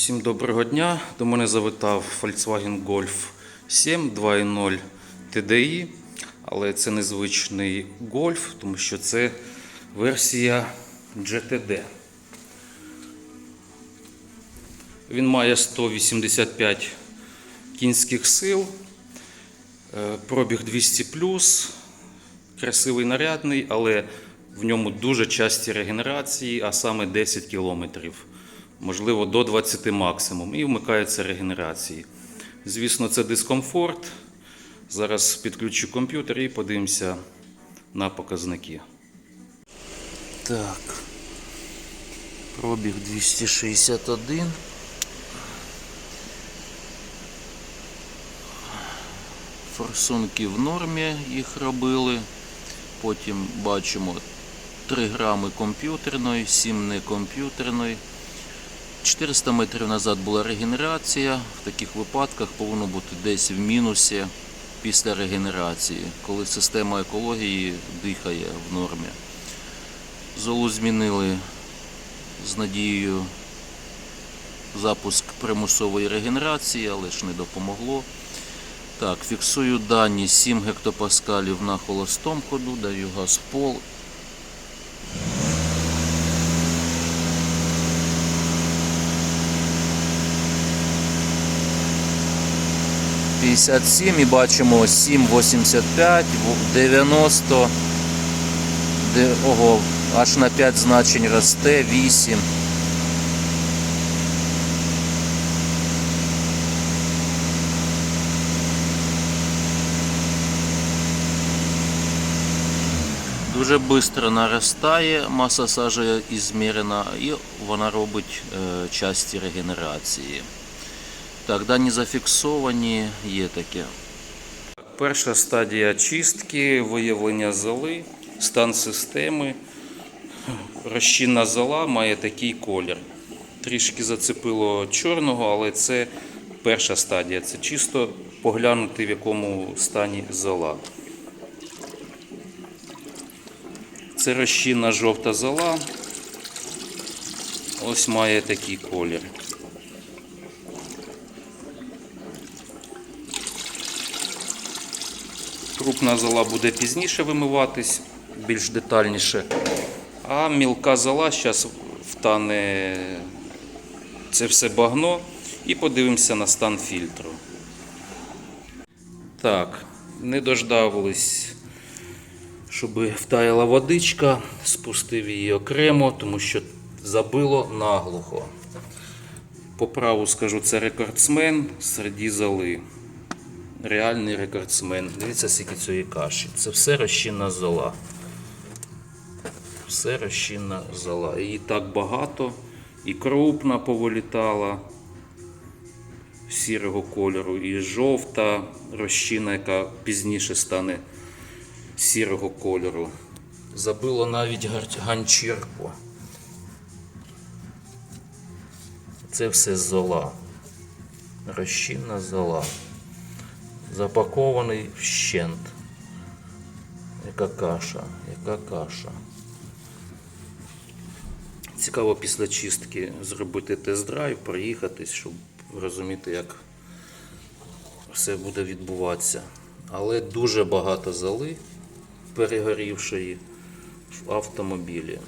Всім доброго дня. До мене завітав Volkswagen Golf 7 2.0 TDI, але це незвичний Golf, тому що це версія GTD. Він має 185 кінських сил, е, пробіг 200 красивий нарядний, але в ньому дуже часті регенерації, а саме 10 кілометрів, можливо, до 20 максимум, і вмикаються регенерації. Звісно, це дискомфорт. Зараз підключу комп'ютер і подивимося на показники. Так. Пробіг 261. Форсунки в нормі їх робили. Потім бачимо 3 грами комп'ютерної, 7 не комп'ютерної. 400 метрів назад була регенерація. В таких випадках повинно бути десь в мінусі після регенерації, коли система екології дихає в нормі. Золу змінили з надією запуск примусової регенерації, але ж не допомогло. Так, фіксую дані 7 гектопаскалів на холостому ходу, даю газ в пол. П'ятдесят сім і бачимо 7,85, 90, де, ого, аж на 5 значень росте, 8. Дуже швидко наростає, маса сажі ізмірена і вона робить е, часті регенерації. Так, дані зафіксовані, є таке. Перша стадія чистки, виявлення золи, стан системи. Розчинна зола має такий колір. Трішки зацепило чорного, але це перша стадія. Це чисто поглянути, в якому стані зола. Це розчинна жовта зола. Ось має такий колір. Крупна зола буде пізніше вимиватись, більш детальніше. А мілка зола зараз втане це все багно і подивимося на стан фільтру. Так, не дождавались щоб втаяла водичка, спустив її окремо, тому що забило наглухо. По праву скажу, це рекордсмен серед золи. Реальний рекордсмен. Дивіться, скільки цієї каші. Це все розчинна зола. Все розчинна зола. Її так багато, і крупна повилітала сірого кольору, і жовта розчина, яка пізніше стане сірого кольору. Забило навіть ганчірку. Це все зола. Розчинна зола. Запакований вщент. Яка каша, яка каша. Цікаво після чистки зробити тест-драйв, проїхатись, щоб розуміти, як все буде відбуватися. Але дуже багато золи перегорівшої в автомобілі.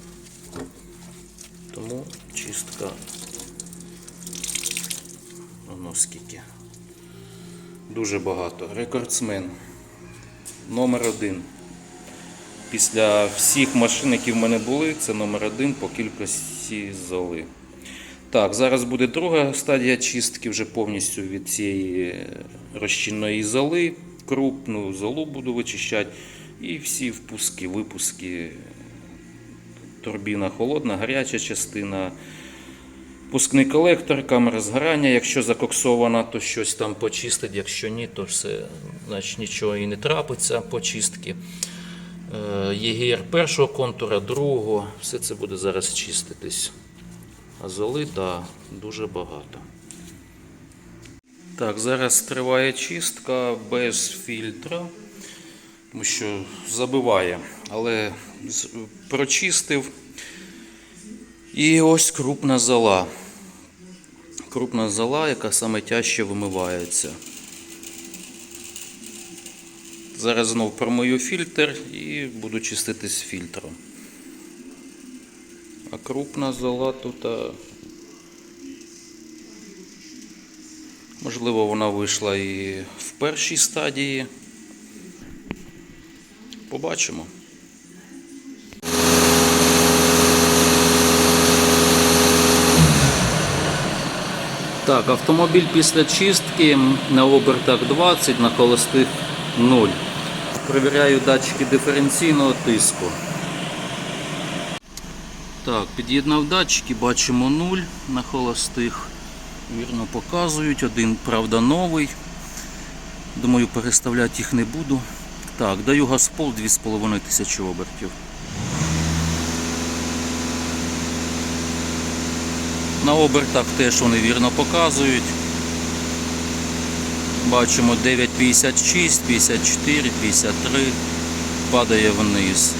Тому чистка воно скільки. Дуже багато. Рекордсмен. Номер один. Після всіх машин, які в мене були, це номер один по кількості золи. Так, зараз буде друга стадія чистки вже повністю від цієї розчинної золи. Крупну золу буду вичищати. І всі впуски, випуски. Турбіна холодна, гаряча частина. Пускний колектор, камера згорання. Якщо закоксована, то щось там почистить. Якщо ні, то все, значить нічого і не трапиться по чистки. Е, ЄГР першого контура, другого. Все це буде зараз чиститись. А золи, да, дуже багато. Так, зараз триває чистка без фільтра, тому що забиває, але прочистив. І ось крупна зола. Крупна зола, яка саме тяжче вимивається. Зараз знов промию фільтр і буду чистити з фільтром. А крупна зола тут. Можливо, вона вийшла і в першій стадії. Побачимо. Так, автомобіль після чистки на обертах 20, на холостих 0. Перевіряю датчики диференційного тиску. Так, під'єднав датчики, бачимо 0 на холостих. Вірно показують. Один, правда, новий. Думаю, переставляти їх не буду. Так, даю газпол 2,5 тисячі обертів. На обертах теж вони вірно показують. Бачимо 9,56, 54, 53, падає вниз.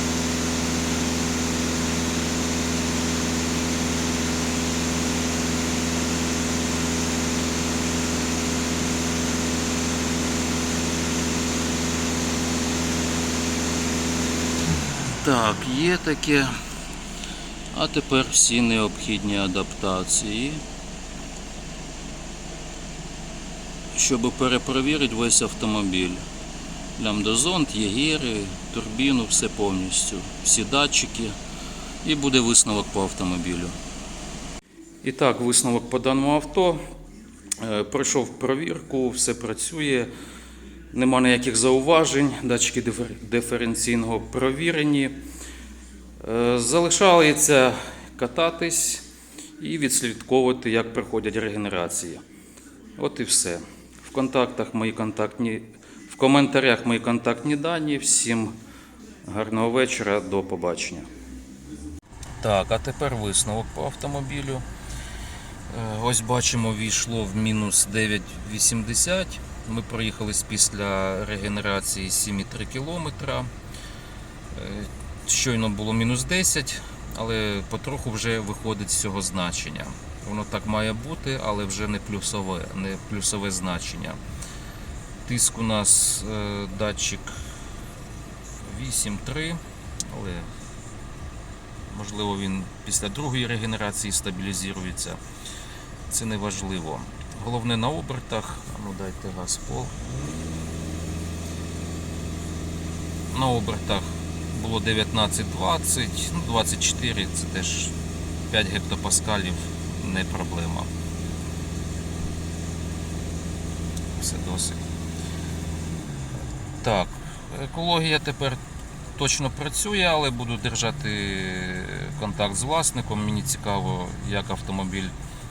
Так, є таке. А тепер всі необхідні адаптації. Щоб перепровірити весь автомобіль. Лямдозонт, єгери, турбіну, все повністю. Всі датчики. І буде висновок по автомобілю. І так, висновок по даному авто. Е, Пройшов провірку, все працює. Нема ніяких зауважень, датчики диференційного провірені. Е, Залишається кататись і відслідковувати, як проходять регенерації. От і все. В контактах мої контактні, в коментарях мої контактні дані. Всім гарного вечора, до побачення. Так, а тепер висновок по автомобілю. Е, Ось бачимо, війшло в мінус 9,80. Ми проїхались після регенерації 7,3 кілометра. Щойно було мінус 10, але потроху вже виходить з цього значення. Воно так має бути, але вже не плюсове, не плюсове значення. Тиск у нас е, датчик 8,3, але можливо він після другої регенерації стабілізується. Це не важливо. Головне на обертах. Ну дайте газ пол. На обертах було 19-20, ну 24 це теж 5 гектопаскалів не проблема. Все досить. Так, екологія тепер точно працює, але буду держати контакт з власником. Мені цікаво, як автомобіль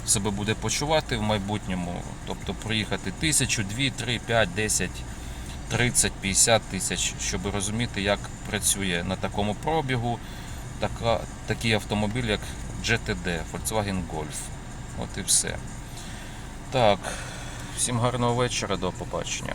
себе буде почувати в майбутньому. Тобто проїхати тисячу, дві, три, п'ять, десять. 30-50 тисяч, щоб розуміти, як працює на такому пробігу така, такий автомобіль, як GTD, Volkswagen Golf. От і все. Так, всім гарного вечора, до побачення.